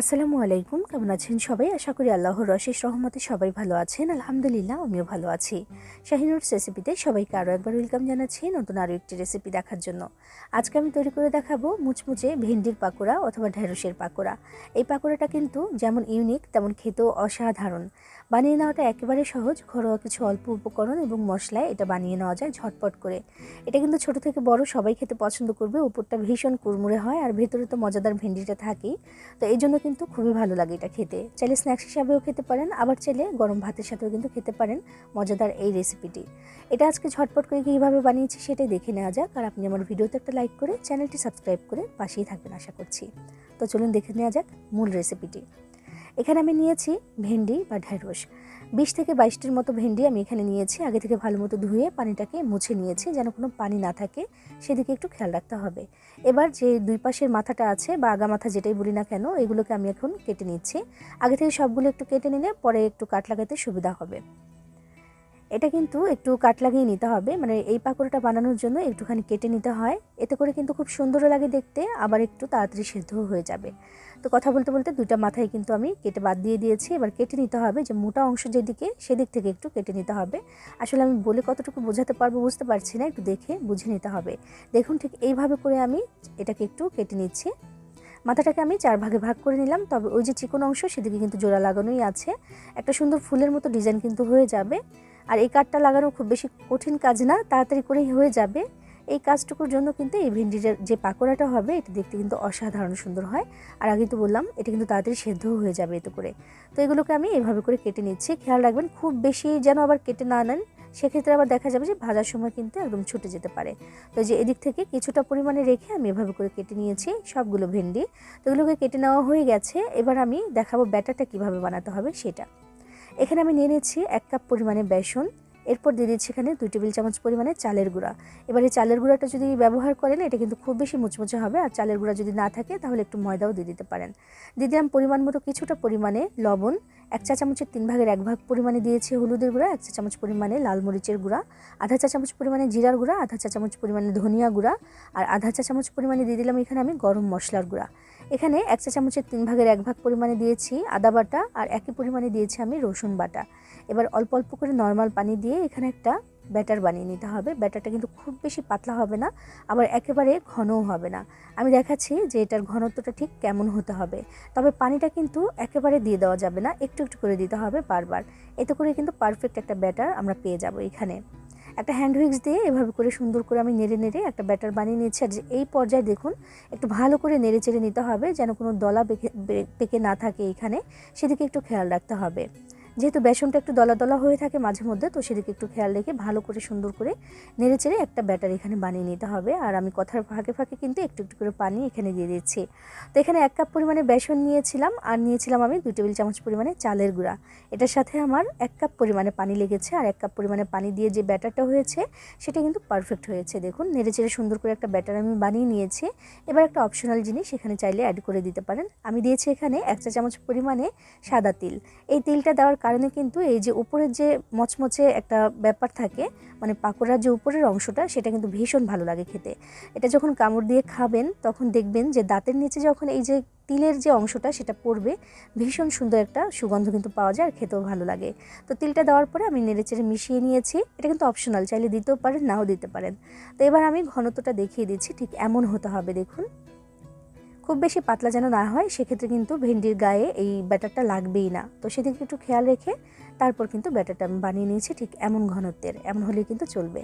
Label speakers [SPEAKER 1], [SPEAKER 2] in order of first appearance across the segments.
[SPEAKER 1] আসসালামু আলাইকুম, কেমন আছেন সবাই? আশা করি আল্লাহর রশেষ রহমতে সবাই ভালো আছেন। আলহামদুলিল্লাহ, আমিও ভালো আছি। শাহিনুরস রেসিপিতে সবাইকে আরও একবার ওয়েলকাম জানাচ্ছি নতুন আরও একটি রেসিপি দেখার জন্য। আজকে আমি তৈরি করে দেখাবো মুচমুচে ভেন্ডির পাকোড়া অথবা ঢেঁড়সের পাকোড়া। এই পাকোড়াটা কিন্তু যেমন ইউনিক তেমন খেতেও অসাধারণ। বানিয়ে নেওয়াটা একেবারে সহজ, ঘরোয়া কিছু অল্প উপকরণ এবং মশলায় এটা বানিয়ে নেওয়া যায় ঝটপট করে। এটা কিন্তু ছোট থেকে বড়, সবাই খেতে পছন্দ করবে। উপরটা ভীষণ কুড়মুড়ে হয় আর ভেতরে তো মজাদার ভেন্ডিটা থাকেই। তো এই জন্য কিন্তু খুবই ভালো লাগে এটা খেতে। চাইলে স্ন্যাক্স হিসাবেও খেতে পারেন, আবার চাইলে গরম ভাতের সাথেও কিন্তু খেতে পারেন মজাদার এই রেসিপিটি এটা আজকে ঝটপট করে কীভাবে বানিয়েছি সেটাই দেখে নেওয়া যাক, আর আপনি আমার ভিডিওতে একটা লাইক করে চ্যানেলটি সাবস্ক্রাইব করে পাশেই থাকবেন আশা করছি। তো চলুন দেখে নেওয়া যাক মূল রেসিপিটি এখানে আমি নিয়েছি ভেন্ডি বা ঢেঁড়স বিশ থেকে বাইশটির মতো ভেন্ডি আমি এখানে নিয়েছি। আগে থেকে ভালো মতো ধুয়ে পানিটাকে মুছে নিয়েছি যেন কোনো পানি না থাকে। সেদিকে একটু খেয়াল রাখতে হবে। এবার যে দুই পাশের মাথাটা আছে বা আগা মাথা যেটাই বলি না কেন, এগুলোকে আমি এখন কেটে নিচ্ছি। আগে থেকে সবগুলো একটু কেটে নিলে পরে একটু কাট লাগাতে সুবিধা হবে। এটা কিন্তু একটু কাট লাগিয়ে নিতে হবে। মানে এই পাকোড়াটা বানানোর জন্য একটুখানি কেটে নিতে হয়। এতে করে কিন্তু খুব সুন্দরও লাগে দেখতে, আবার একটু তাড়াতাড়ি সেদ্ধ হয়ে যাবে। তো কথা বলতে বলতে দুইটা মাথায় কিন্তু আমি কেটে বাদ দিয়ে দিয়েছি। এবার কেটে নিতে হবে যে মোটা অংশ যেদিকে, সেদিক থেকে একটু কেটে নিতে হবে। আসলে আমি বলে কতটুকু বোঝাতে পারব বুঝতে পারছি না, একটু দেখে বুঝে নিতে হবে। দেখুন ঠিক এইভাবে করে আমি এটাকে একটু কেটে নিচ্ছি। মাথাটাকে আমি চার ভাগে ভাগ করে নিলাম। তবে ওই যে চিকন অংশ, সেদিকে কিন্তু জোড়া লাগানোই আছে। একটা সুন্দর ফুলের মতো ডিজাইন কিন্তু হয়ে যাবে। আর এই কাঠটা লাগানো খুব বেশি কঠিন কাজ না, তাড়াতাড়ি করেই হয়ে যাবে। এই কাজটুকুর জন্য কিন্তু এই ভেন্ডির যে পাকোড়াটা হবে, এটা দেখতে কিন্তু অসাধারণ সুন্দর হয়। আর আগে তো বললাম, এটা কিন্তু তাড়াতাড়ি সেদ্ধ হয়ে যাবে এতে করে। তো এগুলোকে আমি এভাবে করে কেটে নিচ্ছি। খেয়াল রাখবেন, খুব বেশি যেন আবার কেটে না নেন। সেক্ষেত্রে আবার দেখা যাবে যে ভাজার সময় কিন্তু একদম ছুটে যেতে পারে। তো যে এদিক থেকে কিছুটা পরিমাণে রেখে আমি এভাবে করে কেটে নিয়েছি সবগুলো ভেন্ডি। তো এগুলোকে কেটে নেওয়া হয়ে গেছে। এবার আমি দেখাবো ব্যাটারটা কীভাবে বানাতে হবে সেটা। এখানে আমি নিয়ে নিচ্ছি এক কাপ পরিমাণে বেসন। এরপর দিয়ে দিচ্ছি এখানে দুই টেবিল চামচ পরিমাণে চালের গুঁড়া। এবার এই চালের গুঁড়াটা যদি ব্যবহার করেন, এটা কিন্তু খুব বেশি মুচমুচে হবে। আর চালের গুঁড়া যদি না থাকে, তাহলে একটু ময়দাও দিয়ে দিতে পারেন। দিয়ে দিলাম পরিমাণ মতো কিছুটা পরিমাণে লবণ। এক চা চামচের তিন ভাগের এক ভাগ পরিমাণে দিয়েছি হলুদের গুঁড়া, এক চা চামচ পরিমাণে লাল মরিচের গুঁড়া, আধা চা চামচ পরিমাণে জিরার গুঁড়া, আধা চা চামচ পরিমাণে ধনিয়া গুঁড়া, আর আধা চা চামচ পরিমাণে দিয়ে দিলাম এখানে আমি গরম মশলার গুঁড়া। এখানে এক চা চামচের তিন ভাগের এক ভাগ পরিমাণে দিয়েছি আদা বাটা আর একই পরিমাণে দিয়েছি আমি রসুন বাটা। এবার অল্প অল্প করে নর্মাল পানি দিয়ে এখানে একটা ব্যাটার বানিয়ে নিতে হবে। ব্যাটারটা কিন্তু খুব বেশি পাতলা হবে না, আবার একেবারে ঘনও হবে না। আমি দেখাচ্ছি যে এটার ঘনত্বটা ঠিক কেমন হতে হবে। তবে পানিটা কিন্তু একেবারে দিয়ে দেওয়া যাবে না, একটু একটু করে দিতে হবে বারবার। এতে করে কিন্তু পারফেক্ট একটা ব্যাটার আমরা পেয়ে যাব এখানে। একটা হ্যান্ড হুইক্স দিয়ে এভাবে করে সুন্দর করে আমি নেড়ে নেড়ে একটা ব্যাটার বানিয়ে নিয়েছি। আর এই পর্যায়ে দেখুন, একটু ভালো করে নেড়ে চেড়ে নিতে হবে যেন কোনো দলা পেকে না থাকে এখানে। সেদিকে একটু খেয়াল রাখতে হবে। যেহেতু বেসনটা একটু দলা দলা হয়ে থাকে মাঝে মধ্যে, তো সেদিকে একটু খেয়াল রেখে ভালো করে সুন্দর করে নেড়ে চেড়ে একটা ব্যাটার এখানে বানিয়ে নিতে হবে। আর আমি কথার ফাঁকে ফাঁকে কিন্তু একটু একটু করে পানি এখানে দিয়ে দিচ্ছি। তো এখানে এক কাপ পরিমাণে বেসন নিয়েছিলাম, আর নিয়েছিলাম আমি দুই টেবিল চামচ পরিমাণে চালের গুঁড়া। এটার সাথে আমার এক কাপ পরিমাণে পানি লেগেছে, আর এক কাপ পরিমাণে পানি দিয়ে যে ব্যাটারটা হয়েছে, সেটা কিন্তু পারফেক্ট হয়েছে। দেখুন নেড়ে চেড়ে সুন্দর করে একটা ব্যাটার আমি বানিয়ে নিয়েছি। এবার একটা অপশনাল জিনিস এখানে চাইলে অ্যাড করে দিতে পারেন। আমি দিয়েছি এখানে এক চা চামচ পরিমাণে সাদা তিল। এই তিলটা দেওয়ার কারণে কিন্তু এই যে উপরের যে মচমচে একটা ব্যাপার থাকে মানে পাকোড়ার যে উপরের অংশটা, সেটা কিন্তু ভীষণ ভালো লাগে খেতে। এটা যখন কামড় দিয়ে খাবেন, তখন দেখবেন যে দাঁতের নিচে যখন এই যে তিলের যে অংশটা, সেটা পড়বে, ভীষণ সুন্দর একটা সুগন্ধ কিন্তু পাওয়া যায় আর খেতেও ভালো লাগে। তো তিলটা দেওয়ার পরে আমি নেড়েচেড়ে মিশিয়ে নিয়েছি। এটা কিন্তু অপশনাল চাইলে দিতেও পারেন, নাও দিতে পারেন। তো এবার আমি ঘনত্বটা দেখিয়ে দিচ্ছি, ঠিক এমন হতে হবে, দেখুন। খুব বেশি পাতলা যেন না হয়, সেক্ষেত্রে কিন্তু ভেন্ডির গায়ে এই ব্যাটারটা লাগবেই না। তো সেদিকে একটু খেয়াল রেখে তারপর কিন্তু ব্যাটারটা আমি বানিয়ে নিয়েছি ঠিক এমন ঘনত্বের, এমন হলে কিন্তু চলবে।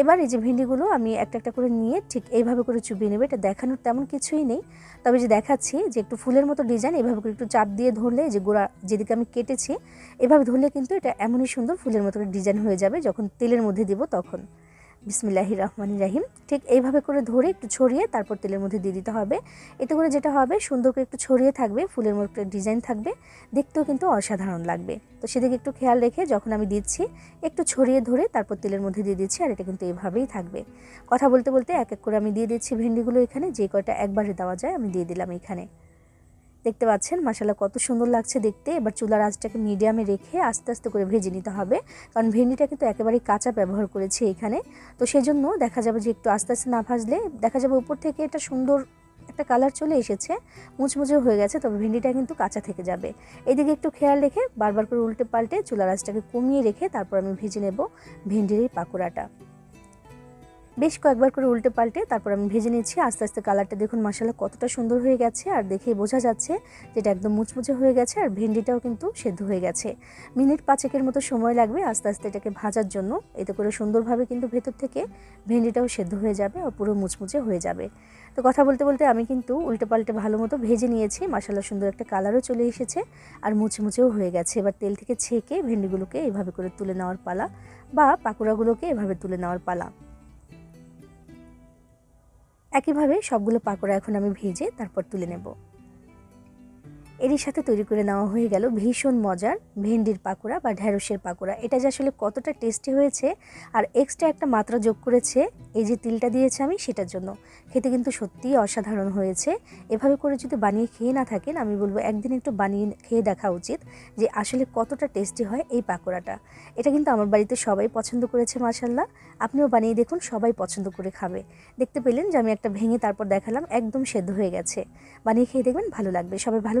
[SPEAKER 1] এবার এই যে ভেন্ডিগুলো আমি একটা একটা করে নিয়ে ঠিক এইভাবে করে চুপিয়ে নেবে। এটা দেখানোর তেমন কিছুই নেই। তবে যে দেখাচ্ছি যে একটু ফুলের মতো ডিজাইন, এভাবে করে একটু চাপ দিয়ে ধরলে যে গোড়া যেদিকে আমি কেটেছি, এভাবে ধরলে কিন্তু এটা এমনই সুন্দর ফুলের মতো ডিজাইন হয়ে যাবে যখন তেলের মধ্যে দিব তখন। বিসমিল্লাহি রহমান রাহিম। ঠিক এইভাবে করে ধরে একটু ছড়িয়ে তারপর তেলের মধ্যে দিয়ে দিতে হবে। এতে করে যেটা হবে, সুন্দর করে একটু ছড়িয়ে থাকবে, ফুলের মতো ডিজাইন থাকবে, দেখতেও কিন্তু অসাধারণ লাগবে। তো সেদিকে একটু খেয়াল রেখে যখন আমি দিচ্ছি, একটু ছড়িয়ে ধরে তারপর তেলের মধ্যে দিয়ে দিচ্ছি, আর এটা কিন্তু এভাবেই থাকবে। কথা বলতে বলতে এক এক করে আমি দিয়ে দিচ্ছি ভেন্ডিগুলো এখানে, যে কয়টা একবারে দেওয়া যায় আমি দিয়ে দিলাম এখানে। দেখতে পাচ্ছেন মশালা কত সুন্দর লাগছে দেখতে। এবার চুলার আঁচটাকে মিডিয়ামে রেখে আস্তে আস্তে করে ভেজে নিতে হবে। কারণ ভেন্ডিটা কিন্তু একেবারেই কাঁচা ব্যবহার করেছি এখানে। তো সেজন্য দেখা যাবে যে একটু আস্তে আস্তে না ভাজলে দেখা যাবে উপর থেকে এটা সুন্দর একটা কালার চলে এসেছে, মুচমুচে হয়ে গেছে, তবে ভেন্ডিটা কিন্তু কাঁচা থেকে যাবে। এদিকে একটু খেয়াল রেখে বারবার করে উল্টে পাল্টে চুলা রাসটাকে কমিয়ে রেখে তারপর আমি ভেজে নেব ভেন্ডির এই পাকোড়াটা। বেশ কয়েকবার করে উল্টে পাল্টে তারপর আমি ভেজে নিচ্ছি। আস্তে আস্তে কালারটা দেখুন মশলা কতটা সুন্দর হয়ে গেছে। আর দেখেই বোঝা যাচ্ছে যেটা একদম মুচমুচে হয়ে গেছে আর ভেন্ডিটাও কিন্তু সেদ্ধ হয়ে গেছে। মিনিট পাঁচেকের মতো সময় লাগবে আস্তে আস্তে এটাকে ভাজার জন্য। এতে করে সুন্দরভাবে কিন্তু ভেতর থেকে ভেন্ডিটাও সেদ্ধ হয়ে যাবে আর পুরো মুচমুচে হয়ে যাবে। তো কথা বলতে বলতে আমি কিন্তু উল্টে পাল্টে ভালো মতো ভেজে নিয়েছি। মশলা সুন্দর একটা কালারও চলে এসেছে আর মুচমুচেও হয়ে গেছে। এবার তেল থেকে ছেঁকে ভেন্ডিগুলোকে এভাবে করে তুলে নেওয়ার পালা বা পাকোড়াগুলোকে এভাবে তুলে নেওয়ার পালা। একইভাবে সবগুলো পাকোড়া এখন আমি ভেজে তারপর তুলে নেব। এরই সাথে তৈরি করে নেওয়া হয়ে গেল ভীষণ মজার ভেন্ডির পাকোড়া বা ঢ্যাঁড়সের পাকোড়া। এটা যে আসলে কতটা টেস্টি হয়েছে আর এক্সট্রা একটা মাত্রা যোগ করেছে, এই যে তিলটা দিয়েছে আমি সেটার জন্য। খেতে কিন্তু সত্যিই অসাধারণ হয়েছে। এভাবে করে যদি বানিয়ে খেয়ে না থাকেন, আমি বলব একদিন একটু বানিয়ে খেয়ে দেখা উচিত যে আসলে কতটা টেস্টি হয় এই পাকোড়াটা। এটা কিন্তু আমার বাড়িতে সবাই পছন্দ করেছে মাসাল্লাহ আপনিও বানিয়ে দেখুন, সবাই পছন্দ করে খাবে। দেখতে পেলেন যে আমি একটা ভেঙে তারপর দেখালাম, একদম সেদ্ধ হয়ে গেছে। বানিয়ে খেয়ে দেখবেন ভালো লাগবে। সবাই ভালো